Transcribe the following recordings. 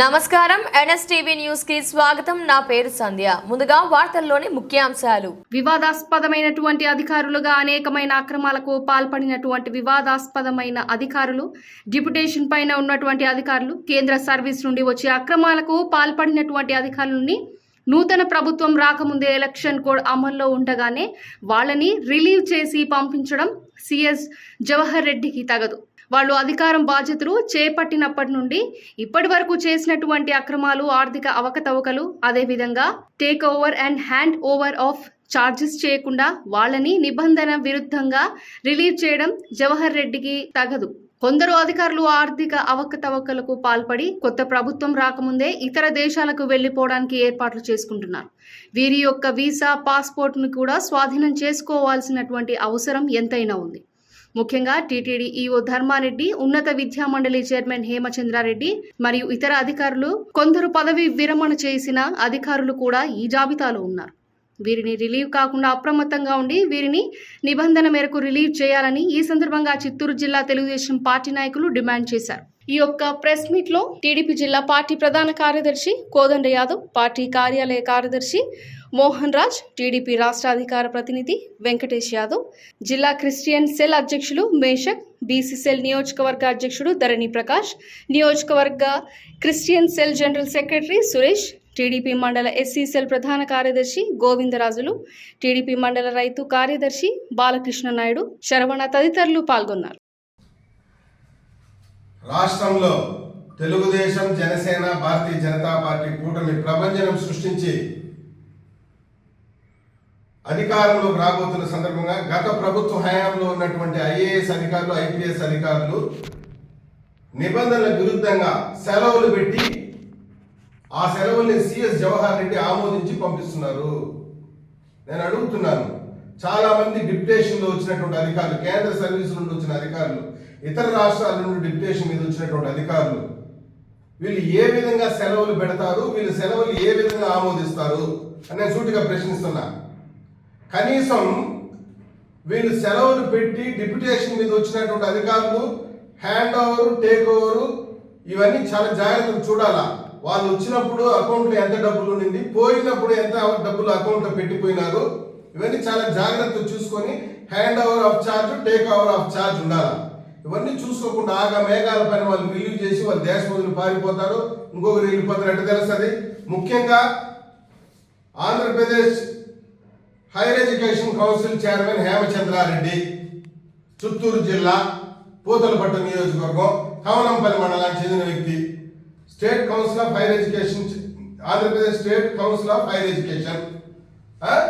నమస్కారం. ఎన్ఎస్టీవీ న్యూస్కి స్వాగతం. నా పేరు సంధ్య. ముందుగా వార్తల్లోని ముఖ్యాంశాలు. వివాదాస్పదమైనటువంటి అధికారులుగా అనేకమైన అక్రమాలకు పాల్పడినటువంటి వివాదాస్పదమైన అధికారులు డిప్యుటేషన్ పైన ఉన్నటువంటి అధికారులు కేంద్ర సర్వీస్ నుండి వచ్చే అక్రమాలకు పాల్పడినటువంటి అధికారులని నూతన ప్రభుత్వం రాకముందే ఎలక్షన్ కోడ్ అమల్లో ఉండగానే వాళ్ళని రిలీవ్ చేసి పంపించడం సిఎస్ జవహర్ రెడ్డికి తగదు. వాళ్ళు అధికారం బాధ్యతలు చేపట్టినప్పటి నుండి ఇప్పటి వరకు చేసినటువంటి అక్రమాలు ఆర్థిక అవకతవకలు అదేవిధంగా take over and hand over of charges చేయకుండా వాళ్ళని నిబంధన విరుద్ధంగా రిలీవ్ చేయడం జవహర్ రెడ్డికి తగదు. కొందరు అధికారులు ఆర్థిక అవకతవకలకు పాల్పడి కొత్త ప్రభుత్వం రాకముందే ఇతర దేశాలకు వెళ్ళిపోవడానికి ఏర్పాట్లు చేసుకుంటున్నారు. వీరి యొక్క వీసా పాస్పోర్ట్ను కూడా స్వాధీనం చేసుకోవాల్సినటువంటి అవసరం ఎంతైనా ఉంది. ముఖ్యంగా టీటీడీ ఈఓ ధర్మారెడ్డి ఉన్నత విద్యా మండలి చైర్మన్ హేమచంద్రారెడ్డి మరియు ఇతర అధికారులు కొందరు పదవి విరమణ చేసిన అధికారులు కూడా ఈ జాబితాలో ఉన్నారు. వీరిని రిలీవ్ కాకుండా అప్రమత్తంగా ఉండి వీరిని నిబంధన మేరకు రిలీవ్ చేయాలని ఈ సందర్భంగా చిత్తూరు జిల్లా తెలుగుదేశం పార్టీ నాయకులు డిమాండ్ చేశారు. ఈ యొక్క ప్రెస్ మీట్లో టీడీపీ జిల్లా పార్టీ ప్రధాన కార్యదర్శి కోదండ యాదవ్ పార్టీ కార్యాలయ కార్యదర్శి మోహన్ రాజ్ టీడీపీ రాష్ట్ర అధికార ప్రతినిధి వెంకటేష్ యాదవ్ జిల్లా క్రిస్టియన్ సెల్ అధ్యక్షులు మేషక్ బీసీ సెల్ నియోజకవర్గ అధ్యక్షుడు ధరణి ప్రకాష్ నియోజకవర్గ Christian cell general secretary Suresh TDP మండల ఎస్సీ సెల్ ప్రధాన కార్యదర్శి గోవిందరాజులు టీడీపీ మండల రైతు కార్యదర్శి బాలకృష్ణ నాయుడు శరవణ తదితరులు పాల్గొన్నారు. రాష్ట్రంలో తెలుగుదేశం జనసేన భారతీయ జనతా పార్టీ కూటమి ప్రభంజనం సృష్టించి అధికారంలోకి రాబోతున్న సందర్భంగా గత ప్రభుత్వ హయాంలో ఉన్నటువంటి ఐఏఎస్ అధికారులు ఐపీఎస్ అధికారులు నిబంధనల విరుద్ధంగా సెలవులు పెట్టి ఆ సెలవుల్ని సిఎస్ జవహర్ రెడ్డి ఆమోదించి పంపిస్తున్నారు. నేను అడుగుతున్నాను చాలా మంది డిప్యుటేషన్లో వచ్చినటువంటి అధికారులు కేంద్ర సర్వీస్ నుండి వచ్చిన అధికారులు ఇతర రాష్ట్రాల నుండి డిప్యుటేషన్ మీద వచ్చినటువంటి అధికారులు వీళ్ళు ఏ విధంగా సెలవులు పెడతారు వీళ్ళు సెలవులు ఏ విధంగా ఆమోదిస్తారు అని నేను సూటిగా ప్రశ్నిస్తున్నా. కనీసం వీళ్ళు సెలవులు పెట్టి డిప్యుటేషన్ మీద వచ్చినటువంటి అధికారులు హ్యాండ్ ఓవర్ టేక్ ఓవర్ ఇవన్నీ చాలా జాగ్రత్తగా చూడాలా? వాళ్ళు వచ్చినప్పుడు అకౌంట్లో ఎంత డబ్బులు ఉండింది పోయినప్పుడు ఎంత డబ్బులు అకౌంట్లో పెట్టిపోయినారు ఇవన్నీ చాలా జాగ్రత్తగా చూసుకొని hand over of charge take over of charge ఉండాలి. ఇవన్నీ చూసుకోకుండా ఆగా మేఘాల పైన వాళ్ళు రిలీవ్ చేసి వాళ్ళు దేశం వదిలి పారిపోతారు ఇంకొకరు వెళ్ళిపోతారు ఎట్ట తెలుస్తుంది. ముఖ్యంగా Andhra Pradesh higher education council chairman Hemachandra Reddy Chittoor జిల్లా పూతలపట్టు నియోజకవర్గం కవనంపల్లి మండలానికి చెందిన వ్యక్తి. State council of higher education Andhra Pradesh state council of higher education ఆయన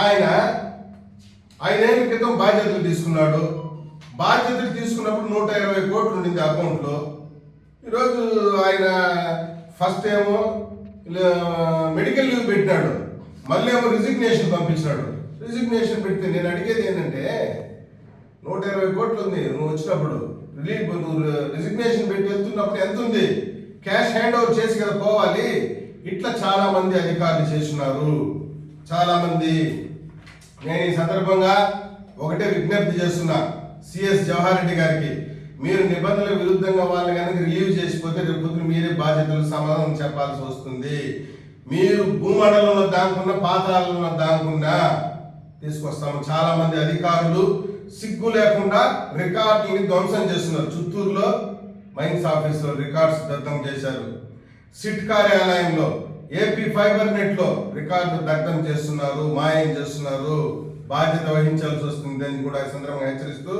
ఆయన ఐదేళ్ళ క్రితం బాధ్యతలు తీసుకున్నాడు. బాధ్యతలు తీసుకున్నప్పుడు నూట ఇరవై కోట్లు ఉండింది అకౌంట్లో. ఈరోజు ఆయన ఫస్ట్ ఏమో మెడికల్ లీవ్ పెట్టినాడు. మళ్ళీ ఏమో రిజిగ్నేషన్ పంపించినాడు రిజిగ్నేషన్ పెడితే నేను అడిగేది ఏంటంటే నూట ఇరవై కోట్లు ఉంది నువ్వు వచ్చినప్పుడు రిలీఫ్ నువ్వు రిజిగ్నేషన్ పెట్టి వెళ్తున్నప్పుడు ఎంత ఉంది? క్యాష్ హ్యాండ్ ఓవర్ చేసి కదా పోవాలి. ఇట్లా చాలా మంది అధికారులు చేస్తున్నారు. చాలా మంది. నేను ఈ సందర్భంగా ఒకటే విజ్ఞప్తి చేస్తున్నా సిఎస్ జవహర్ రెడ్డి గారికి. మీరు నిబంధనల విరుద్ధంగా వాళ్ళని కనుక రిలీవ్ చేసిపోతే రేపు మీరే బాధ్యతలు సమాధానం చెప్పాల్సి వస్తుంది. మీరు భూమండలంలో దాక్కున్న పాతాళంలో దాక్కున్నా తీసుకొస్తాము. చాలా మంది అధికారులు సిగ్గు లేకుండా రికార్డుని ధ్వంసం చేస్తున్నారు. చిత్తూరులో మైన్స్ ఆఫీసులో రికార్డ్స్ దగ్ధం చేశారు. సిట్ కార్యాలయంలో ఏపీ ఫైబర్ నెట్లో రికార్డు దగ్ధం చేస్తున్నారు మాయం చేస్తున్నారు. బాధ్యత వహించాల్సి వస్తుంది అని కూడా ఈ సందర్భంగా హెచ్చరిస్తూ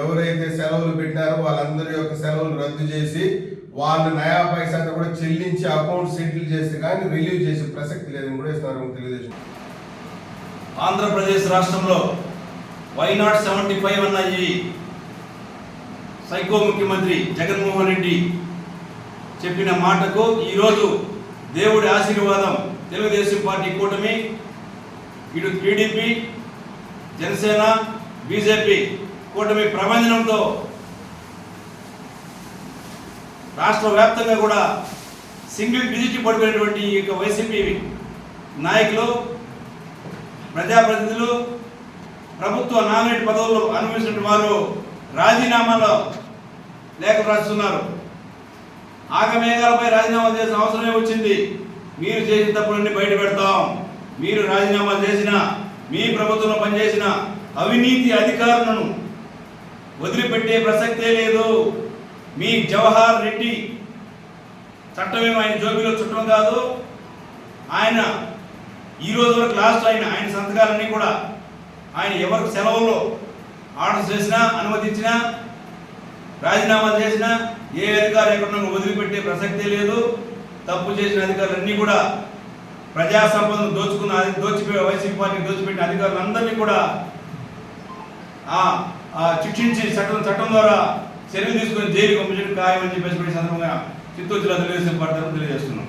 ఎవరైతే సెలవులు పెట్టినారో వాళ్ళందరి యొక్క సెలవులు రద్దు చేసి వాళ్ళు నయా పైసా కూడా చెల్లించి అకౌంట్ సెటిల్ చేస్తే కానీ రిలీవ్ చేసే ప్రసక్తి లేదని కూడా ఈ సందర్భంగా తెలియజేసింది ఆంధ్రప్రదేశ్ రాష్ట్రంలో వై నాట్ సెవెంటీ ఫైవ్ అన్న ఈ సైకో ముఖ్యమంత్రి జగన్మోహన్ రెడ్డి చెప్పిన మాటకు ఈరోజు దేవుడి ఆశీర్వాదం తెలుగుదేశం పార్టీ కూటమి ఇటు టీడీపీ జనసేన బీజేపీ కూటమి ప్రబంధనంతో రాష్ట్ర వ్యాప్తంగా కూడా సింగిల్ డిజిట్ పడిపోయినటువంటి ఈ యొక్క వైసీపీ నాయకులు ప్రజాప్రతినిధులు ప్రభుత్వ నామినేట్ పదవులు అనుభవించిన వారు రాజీనామాలో లేఖలు రాస్తున్నారు. ఆగమేఘాలపై రాజీనామా చేసిన అవసరమే వచ్చింది. మీరు చేసిన తప్పులన్నీ బయట పెడతాం. మీరు రాజీనామా చేసిన మీ ప్రభుత్వంలో పనిచేసిన అవినీతి అధికారులను వదిలిపెట్టే ప్రసక్తే లేదు. మీ జవహర్ రెడ్డి చట్టమేమో ఆయన జోబీలో చుట్టం కాదు. ఆయన ఈ రోజు వరకు లాస్ట్ ఆయన ఆయన సంతకాలన్నీ కూడా ఆయన ఎవరికి సెలవుల్లో ఆర్డర్ చేసినా అనుమతించినా రాజీనామా చేసినా ఏ అధికారి ఎక్కడ వదిలిపెట్టే ప్రసక్తే లేదు. తప్పు చేసిన అధికారులన్నీ కూడా ప్రజా సంపదను దోచుకున్న దోచిపోయే వైసీపీ పార్టీ దోచిపెట్టిన అధికారులందరినీ కూడా ఆ ఆ శిక్షించి చట్టం చట్టం ద్వారా చర్యలు తీసుకొని జైలు పంపించడం ఖాయమని చెప్పేసి సందర్భంగా చిత్తూరు జిల్లా తెలుగుదేశం పార్టీ తెలియజేస్తున్నాం.